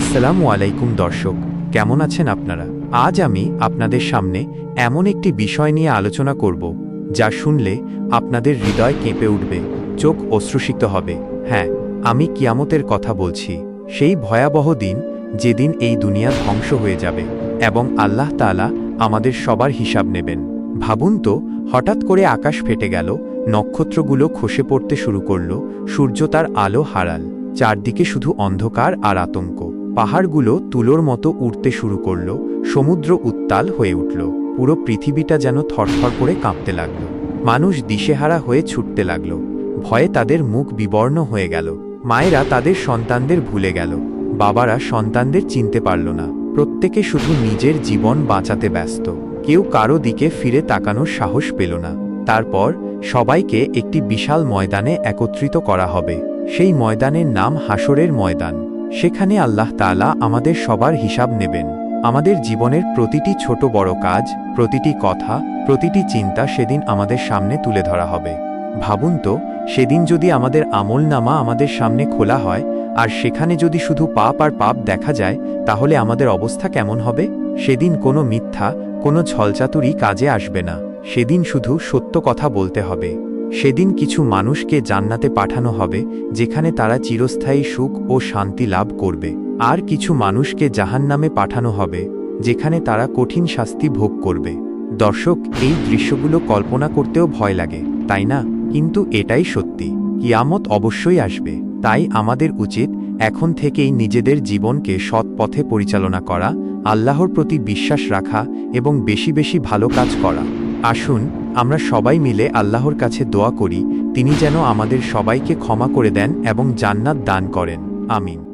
আসসালামু আলাইকুম দর্শক, কেমন আছেন আপনারা? আজ আমি আপনাদের সামনে এমন একটি বিষয় নিয়ে আলোচনা করব, যা শুনলে আপনাদের হৃদয় কেঁপে উঠবে, চোখ অশ্রুসিক্ত হবে। হ্যাঁ আমি কিয়ামতের কথা বলছি, সেই ভয়াবহ দিন যেদিন এই দুনিয়া ধ্বংস হয়ে যাবে এবং আল্লাহ তাআলা আমাদের সবার হিসাব নেবেন। ভাবুন তো, হঠাৎ করে আকাশ ফেটে গেল, নক্ষত্রগুলো খসে পড়তে শুরু করল, সূর্য তার আলো হারাল, চারদিকে শুধু অন্ধকার আর আতঙ্ক। পাহাড়গুলো তুলোর মতো উঠতে শুরু করল, সমুদ্র উত্তাল হয়ে উঠল, পুরো পৃথিবীটা যেন থরথর করে কাঁপতে লাগল। মানুষ দিশেহারা হয়ে ছুটতে লাগল। ভয়ে তাদের মুখ বিবর্ণ হয়ে গেল। মায়েরা তাদের সন্তানদের ভুলে গেল। বাবারা সন্তানদের চিনতে পারল না। প্রত্যেকে শুধু নিজের জীবন বাঁচাতে ব্যস্ত। কেউ কারও দিকে ফিরে তাকানোর সাহস পেল না। তারপর সবাইকে একটি বিশাল ময়দানে একত্রিত করা হবে। সেই ময়দানের নাম হাসরের ময়দান। সেখানে আল্লাহ তাআলা আমাদের সবার হিসাব নেবেন। আমাদের জীবনের প্রতিটি ছোট বড় কাজ, প্রতিটি কথা, প্রতিটি চিন্তা সেদিন আমাদের সামনে তুলে ধরা হবে। ভাবুন তো, সেদিন যদি আমাদের আমল নামা আমাদের সামনে খোলা হয়, আর সেখানে যদি শুধু পাপ আর পাপ দেখা যায়, তাহলে আমাদের অবস্থা কেমন হবে? সেদিন কোনো মিথ্যা, কোনো ছলচাতুরি কাজে আসবে না। সেদিন শুধু সত্য কথা বলতে হবে। সেদিন কিছু মানুষকে জান্নাতে পাঠানো হবে, যেখানে তারা চিরস্থায়ী সুখ ও শান্তি লাভ করবে। আর কিছু মানুষকে জাহান্নামে পাঠানো হবে, যেখানে তারা কঠিন শাস্তি ভোগ করবে। দর্শক, এই দৃশ্যগুলো কল্পনা করতেও ভয় লাগে, তাই না? কিন্তু এটাই সত্যি। কিয়ামত অবশ্যই আসবে। তাই আমাদের উচিত এখন থেকেই নিজেদের জীবনকে সৎ পথে পরিচালনা করা, আল্লাহর প্রতি বিশ্বাস রাখা এবং বেশি বেশি ভালো কাজ করা। আসুন, আমরা সবাই মিলে আল্লাহর কাছে দোয়া করি, তিনি যেন আমাদের সবাইকে ক্ষমা করে দেন এবং জান্নাত দান করেন। আমিন।